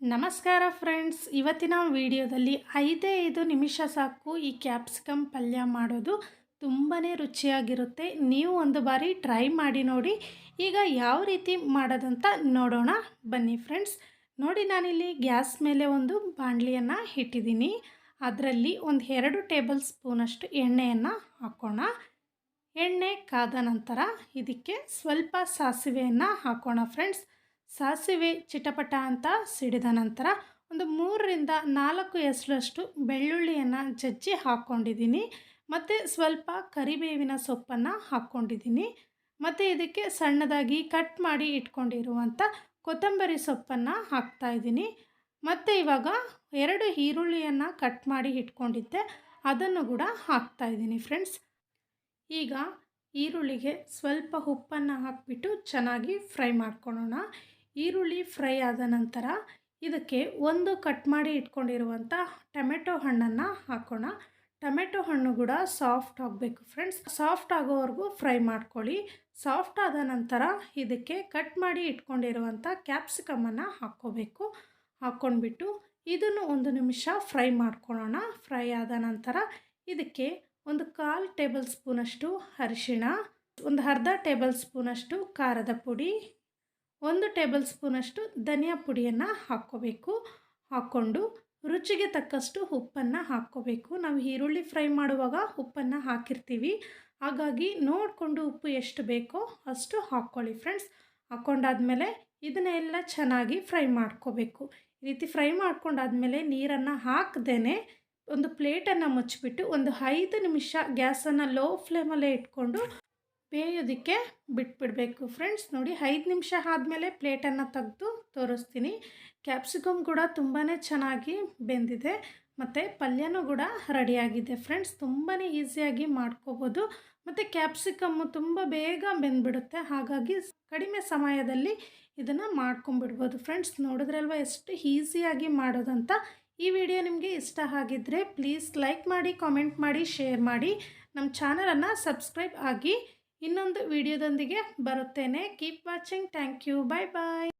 ನಮಸ್ಕಾರ ಫ್ರೆಂಡ್ಸ್, ಇವತ್ತಿನ ವಿಡಿಯೋದಲ್ಲಿ ಐದೇ ಐದು ನಿಮಿಷ ಸಾಕು ಈ ಕ್ಯಾಪ್ಸಿಕಮ್ ಪಲ್ಯ ಮಾಡೋದು ತುಂಬಾ ರುಚಿಯಾಗಿರುತ್ತೆ. ನೀವು ಒಂದು ಬಾರಿ ಟ್ರೈ ಮಾಡಿ ನೋಡಿ. ಈಗ ಯಾವ ರೀತಿ ಮಾಡೋದಂತ ನೋಡೋಣ. ಬನ್ನಿ ಫ್ರೆಂಡ್ಸ್, ನೋಡಿ ನಾನಿಲ್ಲಿ ಗ್ಯಾಸ್ ಮೇಲೆ ಒಂದು ಬಾಣಲಿಯನ್ನು ಇಟ್ಟಿದ್ದೀನಿ. ಅದರಲ್ಲಿ ಒಂದು ಎರಡು ಟೇಬಲ್ ಸ್ಪೂನಷ್ಟು ಎಣ್ಣೆಯನ್ನು ಹಾಕೋಣ. ಎಣ್ಣೆ ಕಾದ ನಂತರ ಇದಕ್ಕೆ ಸ್ವಲ್ಪ ಸಾಸಿವೆಯನ್ನು ಹಾಕೋಣ ಫ್ರೆಂಡ್ಸ್. ಸಾಸಿವೆ ಚಿಟಪಟ ಅಂತ ಸಿಡಿದ ನಂತರ ಒಂದು ಮೂರರಿಂದ ನಾಲ್ಕು ಎಸಳಷ್ಟು ಬೆಳ್ಳುಳ್ಳಿಯನ್ನು ಜಜ್ಜಿ ಹಾಕ್ಕೊಂಡಿದ್ದೀನಿ ಮತ್ತು ಸ್ವಲ್ಪ ಕರಿಬೇವಿನ ಸೊಪ್ಪನ್ನು ಹಾಕ್ಕೊಂಡಿದ್ದೀನಿ ಮತ್ತು ಇದಕ್ಕೆ ಸಣ್ಣದಾಗಿ ಕಟ್ ಮಾಡಿ ಇಟ್ಕೊಂಡಿರುವಂಥ ಕೊತ್ತಂಬರಿ ಸೊಪ್ಪನ್ನು ಹಾಕ್ತಾಯಿದ್ದೀನಿ ಮತ್ತು ಇವಾಗ ಎರಡು ಈರುಳ್ಳಿಯನ್ನು ಕಟ್ ಮಾಡಿ ಇಟ್ಕೊಂಡಿದ್ದೆ. ಅದನ್ನು ಕೂಡ ಹಾಕ್ತಾಯಿದ್ದೀನಿ ಫ್ರೆಂಡ್ಸ್. ಈಗ ಈರುಳ್ಳಿಗೆ ಸ್ವಲ್ಪ ಉಪ್ಪನ್ನು ಹಾಕಿಬಿಟ್ಟು ಚೆನ್ನಾಗಿ ಫ್ರೈ ಮಾಡ್ಕೊಳ್ಳೋಣ ಈರುಳ್ಳಿ ಫ್ರೈ ಆದ ನಂತರ ಇದಕ್ಕೆ ಒಂದು ಕಟ್ ಮಾಡಿ ಇಟ್ಕೊಂಡಿರುವಂಥ ಟೊಮೆಟೊ ಹಣ್ಣನ್ನು ಹಾಕೋಣ. ಟೊಮೆಟೊ ಹಣ್ಣು ಕೂಡ ಸಾಫ್ಟ್ ಆಗಬೇಕು ಫ್ರೆಂಡ್ಸ್. ಸಾಫ್ಟ್ ಆಗೋವರೆಗೂ ಫ್ರೈ ಮಾಡ್ಕೊಳ್ಳಿ. ಸಾಫ್ಟ್ ಆದ ನಂತರ ಇದಕ್ಕೆ ಕಟ್ ಮಾಡಿ ಇಟ್ಕೊಂಡಿರುವಂಥ ಕ್ಯಾಪ್ಸಿಕಮನ್ನು ಹಾಕ್ಕೋಬೇಕು. ಹಾಕ್ಕೊಂಡ್ಬಿಟ್ಟು ಇದನ್ನು ಒಂದು ನಿಮಿಷ ಫ್ರೈ ಮಾಡ್ಕೊಳ್ಳೋಣ. ಫ್ರೈ ಆದ ನಂತರ ಇದಕ್ಕೆ ಒಂದು ಕಾಲು ಟೇಬಲ್ ಸ್ಪೂನಷ್ಟು ಅರಿಶಿಣ, ಒಂದು ಅರ್ಧ ಟೇಬಲ್ ಸ್ಪೂನಷ್ಟು ಖಾರದ ಪುಡಿ ಒಂದು ಟೇಬಲ್ ಸ್ಪೂನಷ್ಟು ಧನಿಯಾ ಪುಡಿಯನ್ನು ಹಾಕ್ಕೋಬೇಕು. ಹಾಕ್ಕೊಂಡು ರುಚಿಗೆ ತಕ್ಕಷ್ಟು ಉಪ್ಪನ್ನು ಹಾಕ್ಕೋಬೇಕು. ನಾವು ಈರುಳ್ಳಿ ಫ್ರೈ ಮಾಡುವಾಗ ಉಪ್ಪನ್ನು ಹಾಕಿರ್ತೀವಿ. ಹಾಗಾಗಿ ನೋಡಿಕೊಂಡು ಉಪ್ಪು ಎಷ್ಟು ಬೇಕೋ ಅಷ್ಟು ಹಾಕ್ಕೊಳ್ಳಿ ಫ್ರೆಂಡ್ಸ್. ಹಾಕ್ಕೊಂಡಾದ್ಮೇಲೆ ಇದನ್ನೆಲ್ಲ ಚೆನ್ನಾಗಿ ಫ್ರೈ ಮಾಡ್ಕೋಬೇಕು. ಈ ರೀತಿ ಫ್ರೈ ಮಾಡ್ಕೊಂಡಾದ್ಮೇಲೆ ನೀರನ್ನು ಹಾಕ್ದೇ ಒಂದು ಪ್ಲೇಟನ್ನು ಮುಚ್ಚಿಬಿಟ್ಟು ಒಂದು ಐದು ನಿಮಿಷ ಗ್ಯಾಸನ್ನು ಲೋ ಫ್ಲೇಮಲ್ಲೇ ಇಟ್ಕೊಂಡು ಬೇಯೋದಕ್ಕೆ ಬಿಟ್ಬಿಡಬೇಕು. ಫ್ರೆಂಡ್ಸ್, ನೋಡಿ ಐದು ನಿಮಿಷ ಆದಮೇಲೆ ಪ್ಲೇಟನ್ನು ತೆಗೆದು ತೋರಿಸ್ತೀನಿ. ಕ್ಯಾಪ್ಸಿಕಮ್ ಕೂಡ ತುಂಬಾ ಚೆನ್ನಾಗಿ ಬೆಂದಿದೆ. ಮತ್ತು ಪಲ್ಯನೂ ಕೂಡ ರೆಡಿಯಾಗಿದೆ. ಫ್ರೆಂಡ್ಸ್ ತುಂಬಾ ಈಸಿಯಾಗಿ ಮಾಡ್ಕೋಬೋದು. ಮತ್ತು ಕ್ಯಾಪ್ಸಿಕಮ್ಮು ತುಂಬ ಬೇಗ ಬೆಂದ್ಬಿಡುತ್ತೆ. ಹಾಗಾಗಿ ಕಡಿಮೆ ಸಮಯದಲ್ಲಿ ಇದನ್ನು ಮಾಡ್ಕೊಂಬಿಡ್ಬೋದು ಫ್ರೆಂಡ್ಸ್, ನೋಡಿದ್ರಲ್ವ ಎಷ್ಟು ಈಸಿಯಾಗಿ ಮಾಡೋದಂತ? ಈ ವಿಡಿಯೋ ನಿಮಗೆ ಇಷ್ಟ ಆಗಿದ್ದರೆ ಪ್ಲೀಸ್ ಲೈಕ್ ಮಾಡಿ, ಕಾಮೆಂಟ್ ಮಾಡಿ, ಶೇರ್ ಮಾಡಿ. ನಮ್ಮ ಚಾನಲನ್ನು ಸಬ್ಸ್ಕ್ರೈಬ್ ಆಗಿ ಇನ್ನೊಂದು ವಿಡಿಯೋದೊಂದಿಗೆ ಬರುತ್ತೇನೆ. Keep watching thank you bye bye